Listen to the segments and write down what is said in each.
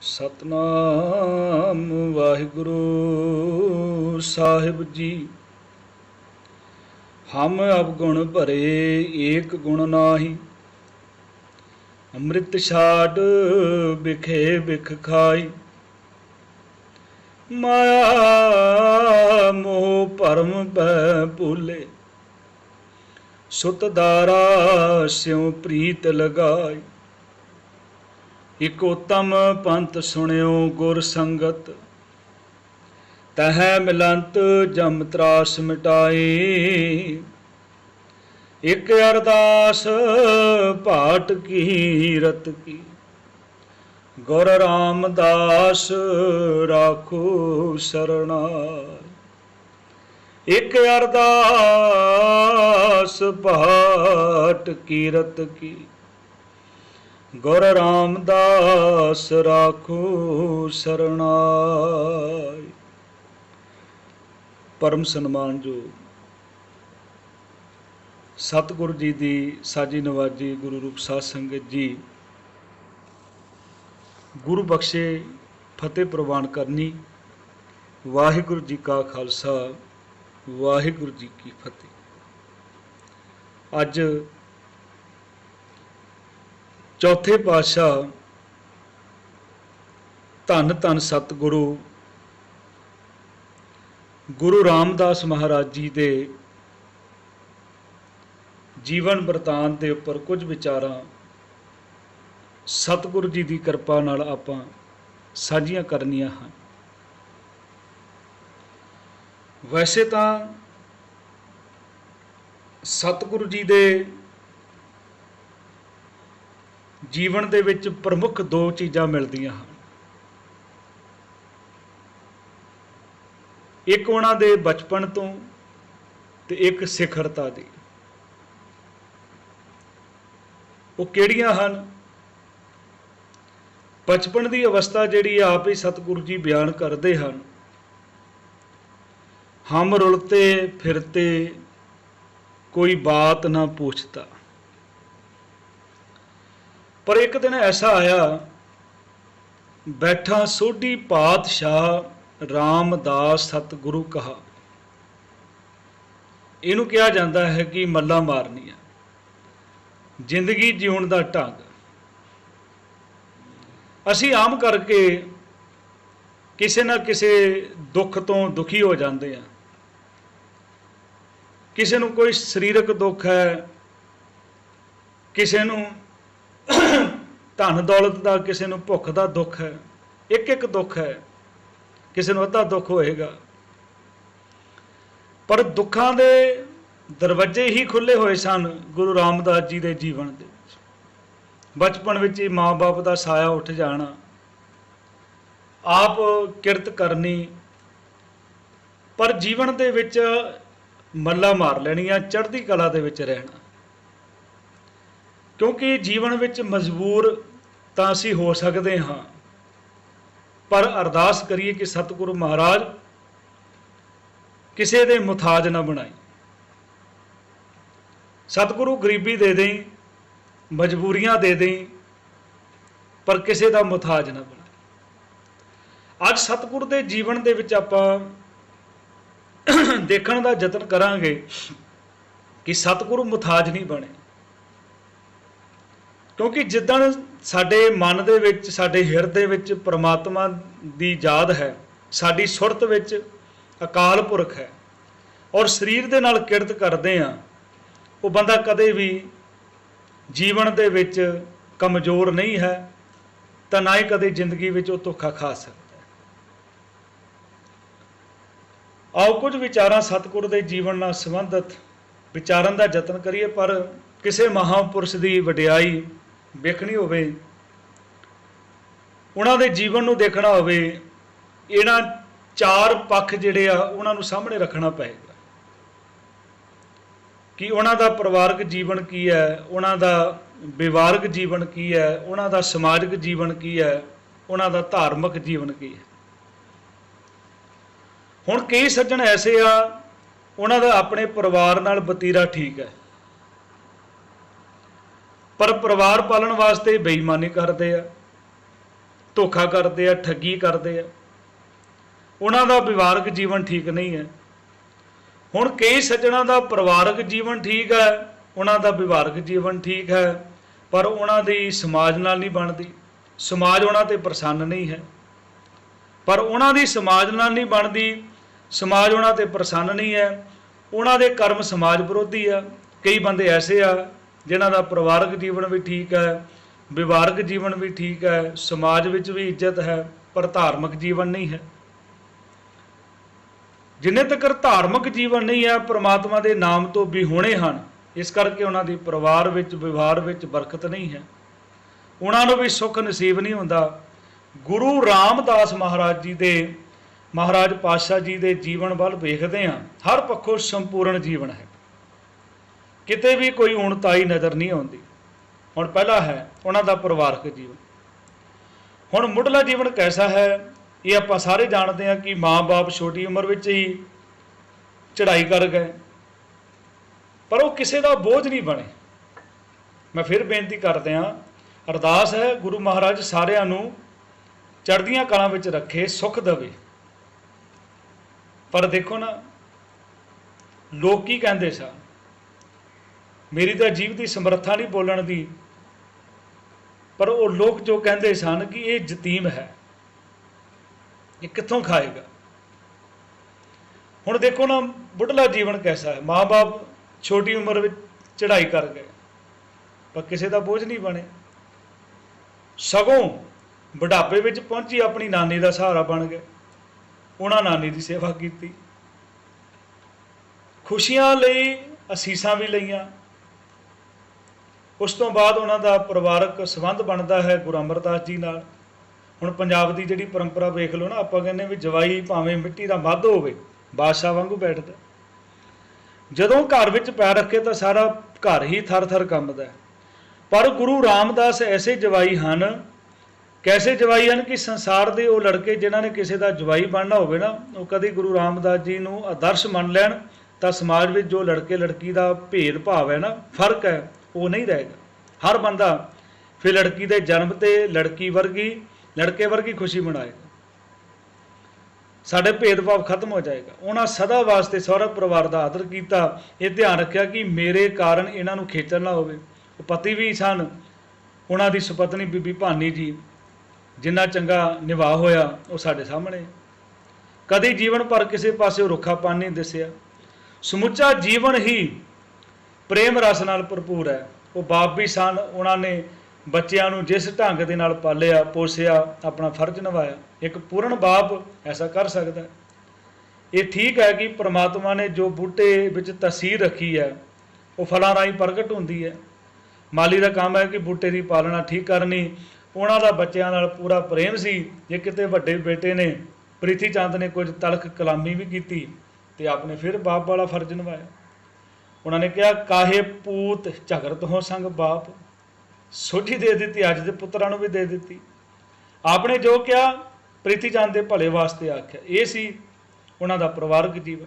ਸਤਨਾਮ ਵਾਹਿਗੁਰੂ ਸਾਹਿਬ ਜੀ। ਹਮ ਅਵਗੁਣ ਭਰੇ ਏਕ ਗੁਣ ਨਾਹੀ। ਅੰਮ੍ਰਿਤ ਛਾੜ ਵਿਖੇ ਵਿਖ ਖਾਈ। ਮਾਇਆ ਮੋਹ ਭਰਮ ਪੈ ਭੂਲੇ। ਸੁਤ ਦਾਰਾ ਸਿਉ ਪ੍ਰੀਤ ਲਗਾਈ। ਇਕ ਉਤਮ ਪੰਥ ਸੁਣਿਓ ਗੁਰ ਸੰਗਤ। ਤਹੈ ਮਿਲੰਤ ਜਮ ਤਰਾਸ ਮਿਟਾਈ। ਇਕ ਅਰਦਾਸ ਭਾਟ ਕੀ ਰਤ ਕੀ। ਗੁਰ ਰਾਮਦਾਸ ਰਾਖੋ ਸਰਣਾਈ ਇਕ ਅਰਦਾਸ ਭਾਟ ਕੀਰਤ ਕੀ। ਗੁਰ ਰਾਮਦਾਸ ਰਾਖੋ ਸਰਣਾਈ। ਪਰਮ ਸਨਮਾਨ ਜੋ ਸਤਿਗੁਰੂ ਜੀ ਦੀ ਸਾਜੀ ਨਵਾਜੀ ਗੁਰੂ ਰੂਪ ਸਾਧ ਸੰਗਤ ਜੀ ਗੁਰੂ ਬਖਸ਼ੇ ਫਤਿਹ ਪ੍ਰਵਾਨ ਕਰਨੀ, ਵਾਹਿਗੁਰੂ ਜੀ ਕਾ ਖਾਲਸਾ, ਵਾਹਿਗੁਰੂ ਜੀ ਕੀ ਫਤਿਹ। ਅੱਜ ਚੌਥੇ ਪਾਤਸ਼ਾਹ ਧੰਨ ਧੰਨ ਸਤਿਗੁਰੂ ਗੁਰੂ ਰਾਮਦਾਸ ਮਹਾਰਾਜ ਜੀ ਦੇ ਜੀਵਨ ਵਰਤਾਂਤ ਦੇ ਉੱਪਰ ਕੁਝ ਵਿਚਾਰਾਂ ਸਤਿਗੁਰੂ ਜੀ ਦੀ ਕਿਰਪਾ ਨਾਲ ਆਪਾਂ ਸਾਂਝੀਆਂ ਕਰਨੀਆਂ ਹਨ। ਵੈਸੇ ਤਾਂ ਸਤਿਗੁਰੂ ਜੀ ਦੇ ਜੀਵਨ ਦੇ ਵਿੱਚ ਪ੍ਰਮੁੱਖ ਦੋ ਚੀਜ਼ਾਂ ਮਿਲਦੀਆਂ ਹਨ। ਇੱਕ ਉਹਨਾਂ ਦੇ ਬਚਪਨ ਤੋਂ ਤੇ ਇੱਕ ਸਿਖਰਤਾ ਦੀ। ਉਹ ਕਿਹੜੀਆਂ ਹਨ? ਬਚਪਨ ਦੀ ਅਵਸਥਾ ਜਿਹੜੀ ਆਪ ਹੀ ਸਤਿਗੁਰੂ ਜੀ ਬਿਆਨ ਕਰਦੇ ਹਨ। ਹਮ ਰੁਲਤੇ ਫਿਰਤੇ ਕੋਈ ਬਾਤ ਨਾ ਪੁੱਛਤਾ। ਪਰ ਇੱਕ ਦਿਨ ਐਸਾ ਆਇਆ, ਬੈਠਾ ਸੋਢੀ ਪਾਤਸ਼ਾਹ ਰਾਮਦਾਸ ਸਤਿਗੁਰੂ ਕਹਾ। ਇਹਨੂੰ ਕਿਹਾ ਜਾਂਦਾ ਹੈ ਕਿ ਮੱਲਾ ਮਾਰਨੀਆਂ ਜ਼ਿੰਦਗੀ ਜਿਉਣ ਦਾ ਢੰਗ। ਅਸੀਂ ਆਮ ਕਰਕੇ ਕਿਸੇ ਨਾ ਕਿਸੇ ਦੁੱਖ ਤੋਂ ਦੁਖੀ ਹੋ ਜਾਂਦੇ ਆ। ਕਿਸੇ ਨੂੰ ਕੋਈ ਸਰੀਰਕ ਦੁੱਖ ਹੈ, ਕਿਸੇ ਨੂੰ ਧਨ ਦੌਲਤ ਦਾ ਕਿਸੇ ਨੂੰ ਭੁੱਖ ਦਾ ਦੁੱਖ ਹੈ ਇੱਕ ਇੱਕ ਦੁੱਖ ਹੈ, ਕਿਸੇ ਨੂੰ ਅੱਧਾ ਦੁੱਖ ਹੋਏਗਾ। ਪਰ ਦੁੱਖਾਂ ਦੇ ਦਰਵਾਜ਼ੇ ਹੀ ਖੁੱਲੇ ਹੋਏ ਸਨ ਗੁਰੂ ਰਾਮਦਾਸ ਜੀ ਦੇ ਜੀਵਨ ਦੇ ਵਿੱਚ। ਬਚਪਨ ਵਿੱਚ ਹੀ ਮਾਂ-ਬਾਪ ਦਾ ਸਾਇਆ ਉੱਠ ਜਾਣਾ, ਆਪ ਕਿਰਤ ਕਰਨੀ, ਪਰ ਜੀਵਨ ਦੇ ਵਿੱਚ ਮੱਲਾ ਮਾਰ ਲੈਣੀਆਂ, ਚੜ੍ਹਦੀ ਕਲਾ ਦੇ ਵਿੱਚ ਰਹਿਣਾ। ਕਿਉਂਕਿ ਜੀਵਨ ਵਿੱਚ ਮਜਬੂਰ ਤਾਂ ਅਸੀਂ ਹੋ ਸਕਦੇ ਹਾਂ। ਪਰ ਅਰਦਾਸ ਕਰੀਏ ਕਿ ਸਤਿਗੁਰੂ ਮਹਾਰਾਜ, ਕਿਸੇ ਦੇ ਮੁਤਾਜ ਨਾ ਬਣਾਈ। ਸਤਿਗੁਰੂ ਗਰੀਬੀ ਦੇ ਦੇਈ, ਮਜਬੂਰੀਆਂ ਦੇ ਦੇਈ, ਪਰ ਕਿਸੇ ਦਾ ਮੁਤਾਜ ਨਾ ਬਣਾ ਅੱਜ ਸਤਿਗੁਰ ਦੇ ਜੀਵਨ ਦੇ ਵਿੱਚ ਆਪਾਂ ਦੇਖਣ ਦਾ ਯਤਨ ਕਰਾਂਗੇ ਕਿ ਸਤਿਗੁਰੂ ਮੁਤਾਜ ਨਹੀਂ ਬਣੇ। ਕਿਉਂਕਿ ਜਿੱਦਣ ਸਾਡੇ ਮਨ ਦੇ ਵਿੱਚ, ਸਾਡੇ ਹਿਰਦੇ ਵਿੱਚ ਪ੍ਰਮਾਤਮਾ ਦੀ ਯਾਦ ਹੈ, ਸਾਡੀ ਸੁਰਤ ਵਿੱਚ ਅਕਾਲ ਪੁਰਖ ਹੈ ਔਰ ਸਰੀਰ ਦੇ ਨਾਲ ਕਿਰਤ ਕਰਦੇ ਆ ਉਹ ਬੰਦਾ ਕਦੇ ਵੀ ਜੀਵਨ ਦੇ ਵਿੱਚ ਕਮਜ਼ੋਰ ਨਹੀਂ ਹੈ, ਤਾਂ ਨਾ ਹੀ ਕਦੇ ਜ਼ਿੰਦਗੀ ਵਿੱਚ ਉਹ ਧੋਖਾ ਖਾ ਸਕਦਾ ਆਓ ਕੁਝ ਵਿਚਾਰਾਂ ਸਤਿਗੁਰ ਦੇ ਜੀਵਨ ਨਾਲ ਸੰਬੰਧਿਤ, ਵਿਚਾਰਨ ਦਾ ਯਤਨ ਕਰੀਏ, ਪਰ ਕਿਸੇ ਮਹਾਪੁਰਸ਼ ਦੀ ਵਡਿਆਈ ਵੇਖਣੀ ਹੋਵੇ, ਉਹਨਾਂ ਦੇ ਜੀਵਨ ਨੂੰ ਦੇਖਣਾ ਹੋਵੇ, ਇਹਨਾਂ ਚਾਰ ਪੱਖ ਜਿਹੜੇ ਆ, ਉਹਨਾਂ ਨੂੰ ਸਾਹਮਣੇ ਰੱਖਣਾ ਪਏਗਾ। ਕਿ ਉਹਨਾਂ ਦਾ ਪਰਿਵਾਰਕ ਜੀਵਨ ਕੀ ਹੈ, ਉਹਨਾਂ ਦਾ ਵਿਵਹਾਰਕ ਜੀਵਨ ਕੀ ਹੈ, ਉਹਨਾਂ ਦਾ ਸਮਾਜਿਕ ਜੀਵਨ ਕੀ ਹੈ, ਉਹਨਾਂ ਦਾ ਧਾਰਮਿਕ ਜੀਵਨ ਕੀ ਹੈ। ਹੁਣ ਕਈ ਸੱਜਣ ਐਸੇ ਆ, ਉਹਨਾਂ ਦਾ ਆਪਣੇ ਪਰਿਵਾਰ ਨਾਲ ਬਤੀਰਾ ਠੀਕ ਹੈ। ਪਰ ਪਰਿਵਾਰ ਪਾਲਣ ਵਾਸਤੇ ਬੇਈਮਾਨੀ ਕਰਦੇ ਆ, ਧੋਖਾ ਕਰਦੇ ਆ, ਠੱਗੀ ਕਰਦੇ ਆ। ਉਹਨਾਂ ਦਾ ਵਿਵਾਰਕ ਜੀਵਨ ਠੀਕ ਨਹੀਂ ਹੈ। ਹੁਣ ਕਈ ਸੱਜਣਾ ਦਾ ਪਰਿਵਾਰਕ ਜੀਵਨ ਠੀਕ ਹੈ, ਉਹਨਾਂ ਦਾ ਵਿਵਾਰਕ ਜੀਵਨ ਠੀਕ ਹੈ, ਪਰ ਉਹਨਾਂ ਦੀ ਸਮਾਜ ਨਾਲ ਨਹੀਂ ਬਣਦੀ। ਸਮਾਜ ਉਹਨਾਂ ਤੇ ਪ੍ਰਸੰਨ ਨਹੀਂ ਹੈ। ਪਰ ਉਹਨਾਂ ਦੀ ਸਮਾਜ ਨਾਲ ਨਹੀਂ ਬਣਦੀ, ਸਮਾਜ ਉਹਨਾਂ ਤੇ ਪ੍ਰਸੰਨ ਨਹੀਂ ਹੈ। ਉਹਨਾਂ ਦੇ ਕਰਮ ਸਮਾਜ ਵਿਰੋਧੀ ਆ। ਕਈ ਬੰਦੇ ਐਸੇ ਆ ਜਿਨ੍ਹਾਂ ਦਾ ਪਰਿਵਾਰਕ ਜੀਵਨ ਵੀ ਠੀਕ ਹੈ ਵਿਵਹਾਰਕ ਜੀਵਨ ਵੀ ਠੀਕ ਹੈ, ਸਮਾਜ ਵਿੱਚ ਵੀ ਇੱਜ਼ਤ ਹੈ, ਪਰ ਧਾਰਮਿਕ ਜੀਵਨ ਨਹੀਂ ਹੈ। ਜਿੰਨੇ ਤੱਕ ਧਾਰਮਿਕ ਜੀਵਨ ਨਹੀਂ ਹੈ, ਪ੍ਰਮਾਤਮਾ ਦੇ ਨਾਮ ਤੋਂ ਵੀ ਹਨ, ਇਸ ਕਰਕੇ ਉਹਨਾਂ ਦੀ ਪਰਿਵਾਰ ਵਿੱਚ, ਵਿਵਹਾਰ ਵਿੱਚ ਬਰਕਤ ਨਹੀਂ ਹੈ। ਉਹਨਾਂ ਨੂੰ ਵੀ ਸੁੱਖ ਨਸੀਬ ਨਹੀਂ ਹੁੰਦਾ। ਗੁਰੂ ਰਾਮਦਾਸ ਮਹਾਰਾਜ ਜੀ ਦੇ, ਮਹਾਰਾਜ ਪਾਤਸ਼ਾਹ ਜੀ ਦੇ ਜੀਵਨ ਵੱਲ ਵੇਖਦੇ ਹਾਂ, ਹਰ ਪੱਖੋਂ ਸੰਪੂਰਨ ਜੀਵਨ ਹੈ। ਕਿਤੇ ਵੀ ਕੋਈ ਉਣਤਾਈ ਨਜ਼ਰ ਨਹੀਂ ਆਉਂਦੀ। ਹੁਣ ਪਹਿਲਾ ਹੈ ਉਹਨਾਂ ਦਾ ਪਰਿਵਾਰਕ ਜੀਵਨ। ਹੁਣ ਮੁੱਢਲਾ ਜੀਵਨ ਕੈਸਾ ਹੈ, ਇਹ ਆਪਾਂ ਸਾਰੇ ਜਾਣਦੇ ਹਾਂ ਕਿ ਮਾਂ-ਬਾਪ ਛੋਟੀ ਉਮਰ ਵਿੱਚ ਹੀ ਚੜ੍ਹਾਈ ਕਰ ਗਏ। ਪਰ ਉਹ ਕਿਸੇ ਦਾ ਬੋਝ ਨਹੀਂ ਬਣੇ। ਮੈਂ ਫਿਰ ਬੇਨਤੀ ਕਰਦੇ ਹਾਂ, ਅਰਦਾਸ ਹੈ ਗੁਰੂ ਮਹਾਰਾਜ ਸਾਰਿਆਂ ਨੂੰ ਚੜ੍ਹਦੀਆਂ ਕਲਾਂ ਵਿੱਚ ਰੱਖੇ, ਸੁਖ ਦੇਵੇ। ਪਰ ਦੇਖੋ ਨਾ, ਲੋਕ ਕੀ ਕਹਿੰਦੇ ਸਨ? ਮੇਰੀ ਤਾਂ ਜੀਵ ਦੀ ਸਮਰੱਥਾ ਨਹੀਂ ਬੋਲਣ ਦੀ। ਪਰ ਉਹ ਲੋਕ ਜੋ ਕਹਿੰਦੇ ਸਨ ਕਿ ਇਹ ਯਤੀਮ ਹੈ, ਇਹ ਕਿੱਥੋਂ ਖਾਏਗਾ? ਹੁਣ ਦੇਖੋ ਨਾ, ਬੁੱਢਲਾ ਜੀਵਨ ਕੈਸਾ ਹੈ। ਮਾਪੇ ਛੋਟੀ ਉਮਰ ਵਿੱਚ ਚੜ੍ਹਾਈ ਕਰ ਗਏ, ਪਰ ਕਿਸੇ ਦਾ ਬੋਝ ਨਹੀਂ ਬਣੇ। ਸਗੋਂ ਬੁਢਾਪੇ ਵਿੱਚ ਪਹੁੰਚੀ ਆਪਣੀ ਨਾਨੀ ਦਾ ਸਹਾਰਾ ਬਣ ਗਏ। ਉਹਨਾਂ ਨਾਨੀ ਦੀ ਸੇਵਾ ਕੀਤੀ। ਖੁਸ਼ੀਆਂ ਲਈ ਅਸੀਸਾਂ ਵੀ ਲਈਆਂ। ਉਸ ਤੋਂ ਬਾਅਦ ਉਹਨਾਂ ਦਾ ਪਰਿਵਾਰਕ ਸੰਬੰਧ ਬਣਦਾ ਹੈ ਗੁਰੂ ਅਮਰਦਾਸ ਜੀ ਨਾਲ। ਹੁਣ ਪੰਜਾਬ ਦੀ ਜਿਹੜੀ ਪਰੰਪਰਾ ਵੇਖ ਲਓ ਨਾ, ਆਪਾਂ ਕਹਿੰਦੇ ਵੀ ਜਵਾਈ ਭਾਵੇਂ ਮਿੱਟੀ ਦਾ ਵੱਧ ਹੋਵੇ, ਬਾਦਸ਼ਾਹ ਵਾਂਗੂ ਬੈਠਦਾ। ਜਦੋਂ ਘਰ ਵਿੱਚ ਪੈਰ ਰੱਖੇ ਤਾਂ ਸਾਰਾ ਘਰ ਹੀ ਥਰ-ਥਰ ਕੰਬਦਾ ਪਰ ਗੁਰੂ ਰਾਮਦਾਸ ਐਸੇ ਜਵਾਈ ਹਨ, ਕੈਸੇ ਜਵਾਈ ਹਨ ਕਿ ਸੰਸਾਰ ਦੇ ਉਹ ਲੜਕੇ ਜਿਨ੍ਹਾਂ ਨੇ ਕਿਸੇ ਦਾ ਜਵਾਈ ਬਣਨਾ ਹੋਵੇ ਨਾ, ਉਹ ਕਦੇ ਗੁਰੂ ਰਾਮਦਾਸ ਜੀ ਨੂੰ ਆਦਰਸ਼ ਮੰਨ ਲੈਣ ਤਾਂ ਸਮਾਜ ਵਿੱਚ ਜੋ ਲੜਕੇ ਲੜਕੀ ਦਾ ਭੇਦ ਭਾਵ ਹੈ ਨਾ, ਫ਼ਰਕ ਹੈ। ਉਹ ਨਹੀਂ ਰਹੇਗਾ। ਹਰ ਬੰਦਾ ਫਿਰ ਲੜਕੀ ਦੇ ਜਨਮ ਤੇ ਲੜਕੀ ਵਰਗੀ, ਲੜਕੇ ਵਰਗੀ ਖੁਸ਼ੀ ਮਨਾਏਗਾ। ਸਾਡੇ ਭੇਦਭਾਵ ਖਤਮ ਹੋ ਜਾਏਗਾ। ਉਹਨਾਂ ਸਦਾ ਵਾਸਤੇ ਸਹੁਰਾ ਪਰਿਵਾਰ ਦਾ ਆਦਰ ਕੀਤਾ, ਇਹ ਧਿਆਨ ਰੱਖਿਆ ਕਿ ਮੇਰੇ ਕਾਰਨ ਇਹਨਾਂ ਨੂੰ ਖੇਚਲ ਨਾ ਹੋਵੇ। ਉਹ ਪਤੀ ਵੀ ਸਨ। ਉਹਨਾਂ ਦੀ ਸੁਪਤਨੀ ਬੀਬੀ ਭਾਨੀ ਜੀ, ਜਿੰਨਾ ਚੰਗਾ ਨਿਵਾਹ ਹੋਇਆ, ਉਹ ਸਾਡੇ ਸਾਹਮਣੇ। ਕਦੀ ਜੀਵਨ ਭਰ ਕਿਸੇ ਪਾਸੇ ਰੁੱਖਾਪਨ ਨਹੀਂ ਦਿਸਿਆ। ਸਮੁੱਚਾ ਜੀਵਨ ਹੀ ਪ੍ਰੇਮ ਰਸ ਨਾਲ ਭਰਪੂਰ ਹੈ। ਉਹ ਬਾਪ ਵੀ ਸਨ ਉਹਨਾਂ ਨੇ ਬੱਚਿਆਂ ਨੂੰ ਜਿਸ ਢੰਗ ਦੇ ਨਾਲ ਪਾਲਿਆ, ਪੋਸਿਆ, ਆਪਣਾ ਫਰਜ਼ ਨਿਭਾਇਆ। ਇੱਕ ਪੂਰਨ ਬਾਪ ਐਸਾ ਕਰ ਸਕਦਾ ਹੈ। ਇਹ ਠੀਕ ਹੈ ਕਿ ਪ੍ਰਮਾਤਮਾ ਨੇ ਜੋ ਬੂਟੇ ਵਿੱਚ ਤਸੀਰ ਰੱਖੀ ਹੈ, ਉਹ ਫਲਾਂ ਰਾਹੀਂ ਪ੍ਰਗਟ ਹੁੰਦੀ ਹੈ। ਮਾਲੀ ਦਾ ਕੰਮ ਹੈ ਕਿ ਬੂਟੇ ਦੀ ਪਾਲਣਾ ਠੀਕ ਕਰਨੀ। ਉਹਨਾਂ ਦਾ ਬੱਚਿਆਂ ਨਾਲ ਪੂਰਾ ਪ੍ਰੇਮ ਸੀ। ਜੇ ਕਿਤੇ ਵੱਡੇ ਬੇਟੇ ਨੇ ਪ੍ਰੀਤੀ ਚੰਦ ਨੇ ਕੁਝ ਤਲਖ ਕਲਾਮੀ ਵੀ ਕੀਤੀ ਤੇ ਆਪਨੇ ਫਿਰ ਬਾਪ ਵਾਲਾ ਫਰਜ਼ ਨਿਭਾਇਆ। ਉਹਨਾਂ ਨੇ ਕਿਹਾ, ਕਾਹੇ ਪੂਤ ਝਗਰਤ ਹੋ ਸੰਗ ਬਾਪ? ਸੋਝੀ ਦੇ ਦਿੱਤੀ, ਅੱਜ ਦੇ ਪੁੱਤਰਾਂ ਨੂੰ ਵੀ ਦੇ ਦਿੱਤੀ। ਆਪਨੇ ਜੋ ਕਿਹਾ, ਪ੍ਰੀਤੀ ਚੰਦ ਦੇ ਭਲੇ ਵਾਸਤੇ ਆਖਿਆ। ਇਹ ਸੀ ਉਹਨਾਂ ਦਾ ਪਰਿਵਾਰਕ ਜੀਵਨ।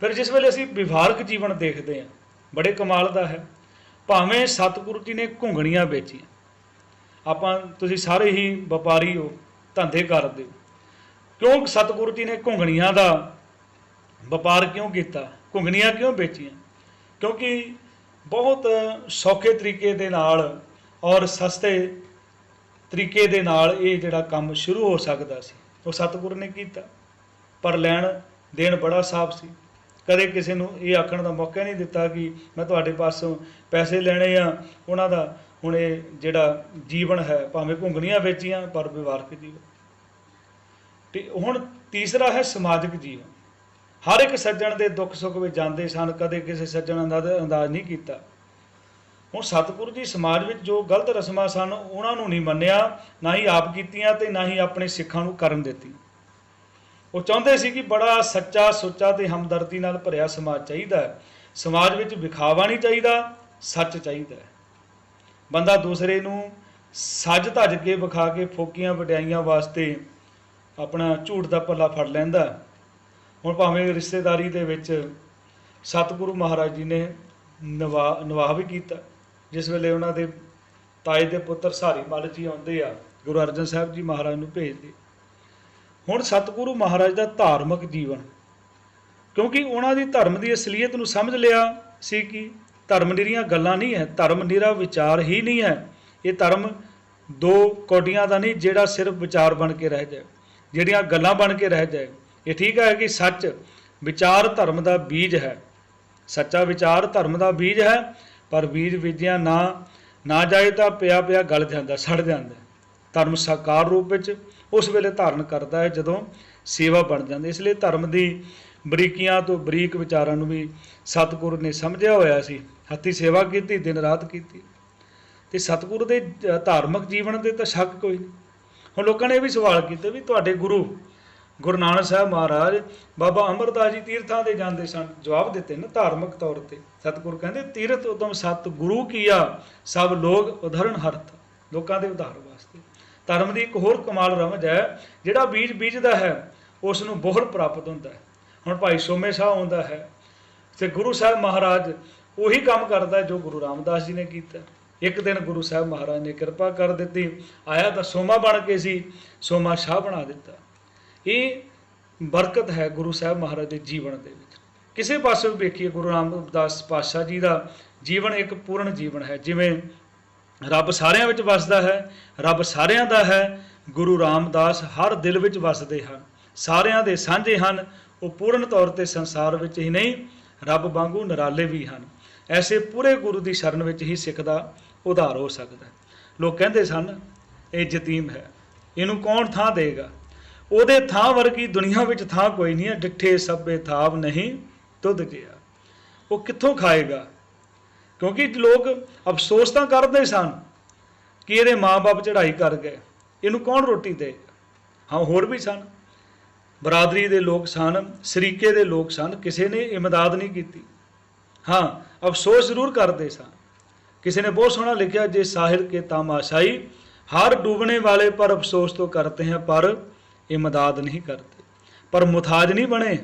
ਫਿਰ ਜਿਸ ਵੇਲੇ ਅਸੀਂ ਵਿਵਹਾਰਕ ਜੀਵਨ ਦੇਖਦੇ ਹਾਂ, ਬੜੇ ਕਮਾਲ ਦਾ ਹੈ। ਭਾਵੇਂ ਸਤਿਗੁਰੂ ਜੀ ਨੇ ਘੁੰਗਣੀਆਂ ਵੇਚੀਆਂ। ਆਪਾਂ, ਤੁਸੀਂ ਸਾਰੇ ਹੀ ਵਪਾਰੀ ਹੋ, ਧੰਦੇ ਕਰਦੇ ਹੋ। ਕਿਉਂ ਸਤਿਗੁਰੂ ਜੀ ਨੇ ਘੁੰਗਣੀਆਂ ਦਾ ਵਪਾਰ ਕਿਉਂ ਕੀਤਾ? ਘੁੰਗਣੀਆਂ ਕਿਉਂ ਵੇਚੀਆਂ? ਕਿਉਂਕਿ ਬਹੁਤ ਸੌਖੇ ਤਰੀਕੇ ਦੇ ਨਾਲ ਔਰ ਸਸਤੇ ਤਰੀਕੇ ਦੇ ਨਾਲ ਇਹ ਜਿਹੜਾ ਕੰਮ ਸ਼ੁਰੂ ਹੋ ਸਕਦਾ ਸੀ। ਉਹ ਸਤਿਗੁਰ ਨੇ ਕੀਤਾ, ਪਰ ਲੈਣ ਦੇਣ ਬੜਾ ਸਾਫ਼ ਸੀ। ਕਦੇ ਕਿਸੇ ਨੂੰ ਇਹ ਆਖਣ ਦਾ ਮੌਕਾ ਨਹੀਂ ਦਿੱਤਾ ਕਿ ਮੈਂ ਤੁਹਾਡੇ ਪਾਸੋਂ ਪੈਸੇ ਲੈਣੇ ਆ। ਉਹਨਾਂ ਦਾ ਹੁਣ ਇਹ ਜਿਹੜਾ ਜੀਵਨ ਹੈ, ਭਾਵੇਂ ਘੁੰਗਣੀਆਂ ਵੇਚੀਆਂ, ਪਰ ਵਿਵਹਾਰਕ ਜੀਵਨ। ਤੇ ਹੁਣ ਤੀਸਰਾ ਹੈ ਸਮਾਜਿਕ ਜੀਵਨ। ਹਰ ਇੱਕ ਸੱਜਣ ਦੇ ਦੁੱਖ ਸੁੱਖ ਵਿੱਚ ਜਾਂਦੇ ਸਨ, ਕਦੇ ਕਿਸੇ ਸੱਜਣ ਦਾ ਅੰਦਾਜ਼ ਨਹੀਂ ਕੀਤਾ। ਹੁਣ ਸਤਿਗੁਰੂ ਜੀ ਸਮਾਜ ਵਿੱਚ ਜੋ ਗਲਤ ਰਸਮਾਂ ਸਨ, ਉਹਨਾਂ ਨੂੰ ਨਹੀਂ ਮੰਨਿਆ, ਨਾ ਹੀ ਆਪ ਕੀਤੀਆਂ ਤੇ ਨਾ ਹੀ ਆਪਣੇ ਸਿੱਖਾਂ ਨੂੰ ਕਰਨ ਦਿੱਤੀ। ਉਹ ਚਾਹੁੰਦੇ ਸੀ ਕਿ ਬੜਾ ਸੱਚਾ ਸੁੱਚਾ ਤੇ ਹਮਦਰਦੀ ਨਾਲ ਭਰਿਆ ਸਮਾਜ ਚਾਹੀਦਾ ਸਮਾਜ ਵਿੱਚ ਵਿਖਾਵਾ ਨਹੀਂ ਚਾਹੀਦਾ, ਸੱਚ ਚਾਹੀਦਾ ਬੰਦਾ ਦੂਸਰੇ ਨੂੰ ਸੱਜ ਧੱਜ ਕੇ ਵਿਖਾ ਕੇ ਫੋਕੀਆਂ ਵਡਿਆਈਆਂ ਵਾਸਤੇ ਆਪਣਾ ਝੂਠ ਦਾ ਪੱਲਾ ਫੜ ਲੈਂਦਾ ਹੁਣ ਭਾਵੇਂ ਰਿਸ਼ਤੇਦਾਰੀ ਦੇ ਵਿੱਚ ਸਤਿਗੁਰੂ ਮਹਾਰਾਜ ਜੀ ਨੇ ਨਿਵਾਹ ਨਿਵਾਹ ਵੀ ਕੀਤਾ, ਜਿਸ ਵੇਲੇ ਉਹਨਾਂ ਦੇ ਤਾਏ ਦੇ ਪੁੱਤਰ ਸਾਰੀ ਮੱਲ ਜੀ ਆਉਂਦੇ ਆ, ਗੁਰੂ ਅਰਜਨ ਸਾਹਿਬ ਜੀ ਮਹਾਰਾਜ ਨੂੰ ਭੇਜਦੇ। ਹੁਣ ਸਤਿਗੁਰੂ ਮਹਾਰਾਜ ਦਾ ਧਾਰਮਿਕ ਜੀਵਨ, ਕਿਉਂਕਿ ਉਹਨਾਂ ਦੀ ਧਰਮ ਦੀ ਅਸਲੀਅਤ ਨੂੰ ਸਮਝ ਲਿਆ ਸੀ ਕਿ ਧਰਮ ਨਿਰੀਆਂ ਗੱਲਾਂ ਨਹੀਂ ਹੈ, ਧਰਮ ਨਿਰਾ ਵਿਚਾਰ ਹੀ ਨਹੀਂ ਹੈ। ਇਹ ਧਰਮ ਦੋ ਕੋਟੀਆਂ ਦਾ ਨਹੀਂ, ਜਿਹੜਾ ਸਿਰਫ ਵਿਚਾਰ ਬਣ ਕੇ ਰਹਿ ਜਾਏ, ਜਿਹੜੀਆਂ ਗੱਲਾਂ ਬਣ ਕੇ ਰਹਿ ਜਾਏ। ਇਹ ਠੀਕ ਹੈ ਕਿ ਸੱਚ ਵਿਚਾਰ ਧਰਮ ਦਾ ਬੀਜ ਹੈ। ਸੱਚਾ ਵਿਚਾਰ ਧਰਮ ਦਾ ਬੀਜ ਹੈ, ਪਰ ਬੀਜ ਵਿਦਿਆ ਨਾ ਨਾ ਜਾਏ ਤਾਂ ਪਿਆ ਪਿਆ ਗਲ ਜਾਂਦਾ, ਸੜ ਜਾਂਦਾ। ਧਰਮ ਸਾਕਾਰ ਰੂਪ ਵਿੱਚ ਉਸ ਵੇਲੇ ਧਾਰਨ ਕਰਦਾ ਹੈ ਜਦੋਂ ਸੇਵਾ ਬਣ ਜਾਂਦੀ ਇਸ ਲਈ ਧਰਮ ਦੀ ਬਰੀਕੀਆਂ ਤੋਂ ਬਰੀਕ ਵਿਚਾਰਾਂ ਨੂੰ ਵੀ ਸਤਿਗੁਰ ਨੇ ਸਮਝਿਆ ਹੋਇਆ ਸੀ। ਹੱਥੀ ਸੇਵਾ ਕੀਤੀ, ਦਿਨ ਰਾਤ ਕੀਤੀ। ਤੇ ਸਤਿਗੁਰੂ ਦੇ ਧਾਰਮਿਕ ਜੀਵਨ ਦੇ ਤਾਂ ਸ਼ੱਕ ਕੋਈ ਨਹੀਂ। ਹੁਣ ਲੋਕਾਂ ਨੇ ਇਹ ਵੀ ਸਵਾਲ ਕੀਤੇ ਵੀ ਤੁਹਾਡੇ ਗੁਰੂ ਗੁਰੂ ਨਾਨਕ ਸਾਹਿਬ ਮਹਾਰਾਜ, ਬਾਬਾ ਅਮਰਦਾਸ ਜੀ ਤੀਰਥਾਂ 'ਤੇ ਜਾਂਦੇ ਸਨ। ਜਵਾਬ ਦਿੱਤੇ ਨਾ ਧਾਰਮਿਕ ਤੌਰ ਤੇ। ਸਤਿਗੁਰੂ ਕਹਿੰਦੇ, ਤੀਰਥ ਉਦਮ ਸਤ ਗੁਰੂ ਕੀਆ ਸਭ ਲੋਕ ਉਦਾਹਰਣ ਹਰਤ ਲੋਕਾਂ ਦੇ ਉਦਾਹਰ ਵਾਸਤੇ। ਧਰਮ ਦੀ ਇੱਕ ਹੋਰ ਕਮਾਲ ਰਮਜ ਹੈ, ਜਿਹੜਾ ਬੀਜ ਬੀਜਦਾ ਹੈ ਉਸ ਨੂੰ ਬੋਹੜ ਪ੍ਰਾਪਤ ਹੁੰਦਾ ਹੈ। ਹੁਣ ਭਾਈ ਸੋਮੇ ਸਾਹਿਬ ਆਉਂਦਾ ਹੈ ਤੇ ਗੁਰੂ ਸਾਹਿਬ ਮਹਾਰਾਜ ਉਹੀ ਕੰਮ ਕਰਦਾ ਜੋ ਗੁਰੂ ਰਾਮਦਾਸ ਜੀ ਨੇ ਕੀਤਾ। ਇੱਕ ਦਿਨ ਗੁਰੂ ਸਾਹਿਬ ਮਹਾਰਾਜ ਨੇ ਕਿਰਪਾ ਕਰ ਦਿੱਤੀ। ਆਇਆ ਤਾਂ ਸੋਮਾ ਬਣ ਕੇ ਸੀ, ਸੋਮਾ ਸ਼ਾਹ ਬਣਾ ਦਿੱਤਾ। ਇਹ ਬਰਕਤ ਹੈ ਗੁਰੂ ਸਾਹਿਬ ਮਹਾਰਾਜ ਦੇ ਜੀਵਨ ਦੇ ਵਿੱਚ। ਕਿਸੇ ਪਾਸੇ ਵੀ ਵੇਖੀਏ, ਗੁਰੂ ਰਾਮਦਾਸ ਪਾਤਸ਼ਾਹ ਜੀ ਦਾ ਜੀਵਨ ਇੱਕ ਪੂਰਨ ਜੀਵਨ ਹੈ। ਜਿਵੇਂ ਰੱਬ ਸਾਰਿਆਂ ਵਿੱਚ ਵਸਦਾ ਹੈ, ਰੱਬ ਸਾਰਿਆਂ ਦਾ ਹੈ, ਗੁਰੂ ਰਾਮਦਾਸ ਹਰ ਦਿਲ ਵਿੱਚ ਵਸਦੇ ਹਨ। ਸਾਰਿਆਂ ਦੇ ਸਾਂਝੇ ਹਨ, ਉਹ ਪੂਰਨ ਤੌਰ ਤੇ ਸੰਸਾਰ ਵਿੱਚ ਹੀ ਨਹੀਂ, ਰੱਬ ਵਾਂਗੂ ਨਿਰਾਲੇ ਵੀ ਹਨ। ਐਸੇ ਪੂਰੇ ਗੁਰੂ ਦੀ ਸ਼ਰਨ ਵਿੱਚ ਹੀ ਸਿੱਖ ਦਾ ਉਧਾਰ ਹੋ ਸਕਦਾ ਲੋਕ ਕਹਿੰਦੇ ਸਨ, ਇਹ ਯਤੀਮ ਹੈ। ਇਹਨੂੰ ਕੌਣ ਥਾਂ ਦੇਗਾ? ਉਹਦੇ ਥਾਂ ਵਰਗੀ ਦੁਨੀਆ ਵਿੱਚ ਥਾਂ ਕੋਈ ਨਹੀਂ ਹੈ, ਡਿੱਠੇ ਸਭੇ ਥਾਵ ਨਹੀਂ ਦੁੱਧ ਗਿਆ। ਉਹ ਕਿੱਥੋਂ ਖਾਏਗਾ? ਕਿਉਂਕਿ ਲੋਕ ਅਫਸੋਸ ਤਾਂ ਕਰਦੇ ਸਨ ਕਿ ਇਹਦੇ ਮਾਪੇ ਚੜ੍ਹਾਈ ਕਰ ਗਏ। ਇਹਨੂੰ ਕੌਣ ਰੋਟੀ ਦੇ? ਹਾਂ, ਹੋਰ ਵੀ ਸਨ। ਬਰਾਦਰੀ ਦੇ ਲੋਕ ਸਨ, ਸਰੀਕੇ ਦੇ ਲੋਕ ਸਨ, ਕਿਸੇ ਨੇ ਇਮਦਾਦ ਨਹੀਂ ਕੀਤੀ। ਹਾਂ, ਅਫਸੋਸ ਜ਼ਰੂਰ ਕਰਦੇ ਸਨ। ਕਿਸੇ ਨੇ ਬਹੁਤ ਸੋਹਣਾ ਲਿਖਿਆ, ਜੇ ਸਾਹਿਰ ਕੇ ਤਾਮਾਸ਼ਾਈ ਹਰ ਡੂਬਣੇ ਵਾਲੇ ਪਰ ਅਫਸੋਸ ਤੋਂ ਕਰਤੇ ਹਨ ਪਰ पर इमदाद नहीं करते पर मुथाज नहीं बने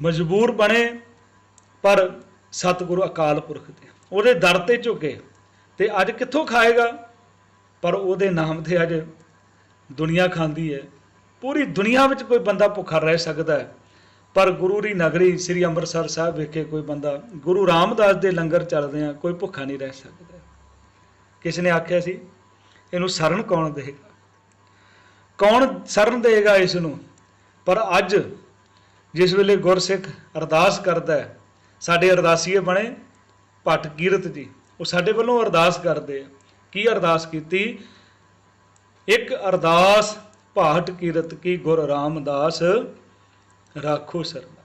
ਮਜਬੂਰ ਬਣੇ ਪਰ ਸਤਿਗੁਰੂ ਅਕਾਲ ਪੁਰਖ ਦੇ ਉਹਦੇ ਦਰ ਤੇ ਝੁਕੇ ਤੇ ਅੱਜ ਕਿੱਥੋਂ ਖਾਏਗਾ ਪਰ ਉਹਦੇ ਨਾਮ ਤੇ ਅੱਜ ਦੁਨੀਆ ਖਾਂਦੀ ਹੈ ਪੂਰੀ ਦੁਨੀਆ ਵਿੱਚ ਕੋਈ ਬੰਦਾ ਭੁੱਖਾ ਰਹਿ ਸਕਦਾ ਹੈ ਪਰ ਗੁਰੂ ਦੀ ਨਗਰੀ ਸ੍ਰੀ ਅੰਮ੍ਰਿਤਸਰ ਸਾਹਿਬ ਵਿਖੇ ਕੋਈ ਬੰਦਾ ਗੁਰੂ ਰਾਮਦਾਸ ਦੇ ਲੰਗਰ ਚੱਲਦੇ ਆ ਕੋਈ ਭੁੱਖਾ ਨਹੀਂ ਰਹਿ ਸਕਦਾ ਕਿਸ ਨੇ ਆਖਿਆ ਸੀ ਇਹਨੂੰ ਸ਼ਰਨ ਕੌਣ ਦੇਗਾ ਕੌਣ ਸ਼ਰਨ ਦੇਗਾ ਇਸ ਨੂੰ ਪਰ ਅੱਜ ਜਿਸ ਵੇਲੇ ਗੁਰਸਿੱਖ ਅਰਦਾਸ ਕਰਦਾ ਹੈ, ਸਾਡੇ ਅਰਦਾਸੀਏ ਬਣੇ ਭੱਟ ਕੀਰਤ ਜੀ, ਉਹ ਸਾਡੇ ਵੱਲੋਂ ਅਰਦਾਸ ਕਰਦੇ ਆ। ਕੀ ਅਰਦਾਸ ਕੀਤੀ? ਇੱਕ ਅਰਦਾਸ ਭਾਟ ਕੀਰਤ ਕੀ ਗੁਰ ਰਾਮਦਾਸ ਰਾਖੋ ਸਰਨਾ।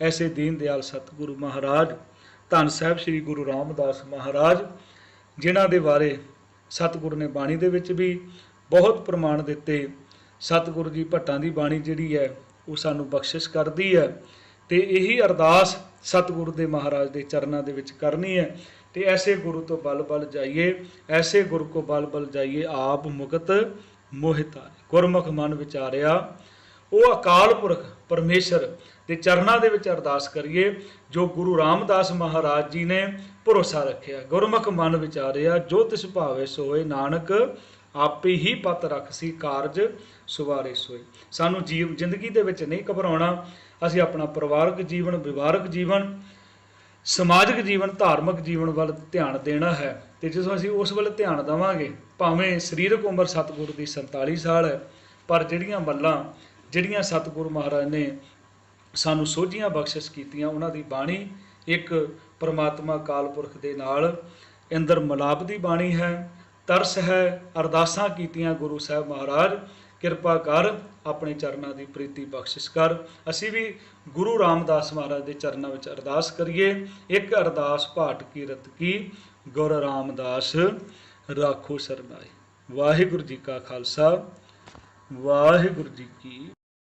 ਐਸੇ ਦੀਨ ਦਿਆਲ ਸਤਿਗੁਰੂ ਮਹਾਰਾਜ, ਧੰਨ ਸਾਹਿਬ ਸ੍ਰੀ ਗੁਰੂ ਰਾਮਦਾਸ ਮਹਾਰਾਜ, ਜਿਨ੍ਹਾਂ ਦੇ ਬਾਰੇ ਸਤਿਗੁਰੂ ਨੇ ਬਾਣੀ ਦੇ ਵਿੱਚ ਵੀ ਬਹੁਤ ਪ੍ਰਮਾਣ ਦਿੱਤੇ। ਸਤਿਗੁਰੂ ਜੀ ਭੱਟਾਂ ਦੀ ਬਾਣੀ ਜਿਹੜੀ ਹੈ, ਉਹ ਸਾਨੂੰ ਬਖਸ਼ਿਸ਼ ਕਰਦੀ ਹੈ ਤੇ ਇਹੀ ਅਰਦਾਸ ਸਤਿਗੁਰੂ ਦੇ ਮਹਾਰਾਜ ਦੇ ਚਰਨਾਂ ਦੇ ਵਿੱਚ ਕਰਨੀ ਹੈ ਤੇ ਐਸੇ ਗੁਰੂ ਤੋਂ ਬਲ ਬਲ ਜਾਈਏ, ਐਸੇ ਗੁਰੂ ਕੋ ਬਲ ਬਲ ਜਾਈਏ, ਆਪ ਮੁਕਤ ਮੋਹਿਤਾ ਗੁਰਮੁਖ ਮਨ ਵਿਚਾਰਿਆ, ਉਹ ਅਕਾਲ ਪੁਰਖ ਪਰਮੇਸ਼ਰ ਦੇ ਚਰਨਾਂ ਦੇ ਵਿੱਚ ਅਰਦਾਸ ਕਰੀਏ, ਜੋ ਗੁਰੂ ਰਾਮਦਾਸ ਮਹਾਰਾਜ ਜੀ ਨੇ ਭਰੋਸਾ ਰੱਖਿਆ। ਗੁਰਮੁਖ ਮਨ ਵਿਚਾਰਿਆ, ਜੋ ਤਿਸ ਭਾਵੇ ਸੋਏ ਨਾਨਕ ਆਪੇ ਹੀ ਪਤ ਰੱਖ ਸੀ ਕਾਰਜ ਸੁਵਾਰੇ ਸੋਏ ਸਾਨੂੰ ਜੀਵ ਜ਼ਿੰਦਗੀ ਦੇ ਵਿੱਚ ਨਹੀਂ ਘਬਰਾਉਣਾ। ਅਸੀਂ ਆਪਣਾ ਪਰਿਵਾਰਕ ਜੀਵਨ ਵਿਵਹਾਰਕ ਜੀਵਨ, ਸਮਾਜਿਕ ਜੀਵਨ, ਧਾਰਮਿਕ ਜੀਵਨ ਵੱਲ ਧਿਆਨ ਦੇਣਾ ਹੈ ਤੇ ਜਦੋਂ ਅਸੀਂ ਉਸ ਵੱਲ ਧਿਆਨ ਦੇਵਾਂਗੇ, ਭਾਵੇਂ ਸਰੀਰਕ ਉਮਰ ਸਤਿਗੁਰੂ ਦੀ 47 ਸਾਲ ਹੈ, ਪਰ ਜਿਹੜੀਆਂ ਮੱਲਾਂ, ਜਿਹੜੀਆਂ ਸਤਿਗੁਰੂ ਮਹਾਰਾਜ ਨੇ ਸਾਨੂੰ ਸੋਝੀਆਂ ਬਖਸ਼ਿਸ਼ ਕੀਤੀਆਂ, ਉਹਨਾਂ ਦੀ ਬਾਣੀ ਇੱਕ ਪਰਮਾਤਮਾ ਕਾਲ ਪੁਰਖ ਦੇ ਨਾਲ ਇੰਦਰ ਮਲਾਪ ਦੀ ਬਾਣੀ ਹੈ। ਤਰਸ ਹੈ, ਅਰਦਾਸਾਂ ਕੀਤੀਆਂ ਗੁਰੂ ਸਾਹਿਬ ਮਹਾਰਾਜ, ਕਿਰਪਾ ਕਰ ਆਪਣੇ ਚਰਨਾਂ ਦੀ ਪ੍ਰੀਤੀ ਬਖਸ਼ਿਸ਼ ਕਰ। ਅਸੀਂ ਵੀ ਗੁਰੂ ਰਾਮਦਾਸ ਮਹਾਰਾਜ ਦੇ ਚਰਨਾਂ ਵਿੱਚ ਅਰਦਾਸ ਕਰੀਏ। ਇੱਕ ਅਰਦਾਸ ਭਾਟ ਕੀਰਤ ਕੀ? ਗੁਰ ਰਾਮਦਾਸ, ਰਾਖੋ ਸਰਨਾਏ ਵਾਹਿਗੁਰੂ ਜੀ ਕਾ ਖਾਲਸਾ, ਵਾਹਿਗੁਰੂ ਜੀ ਕੀ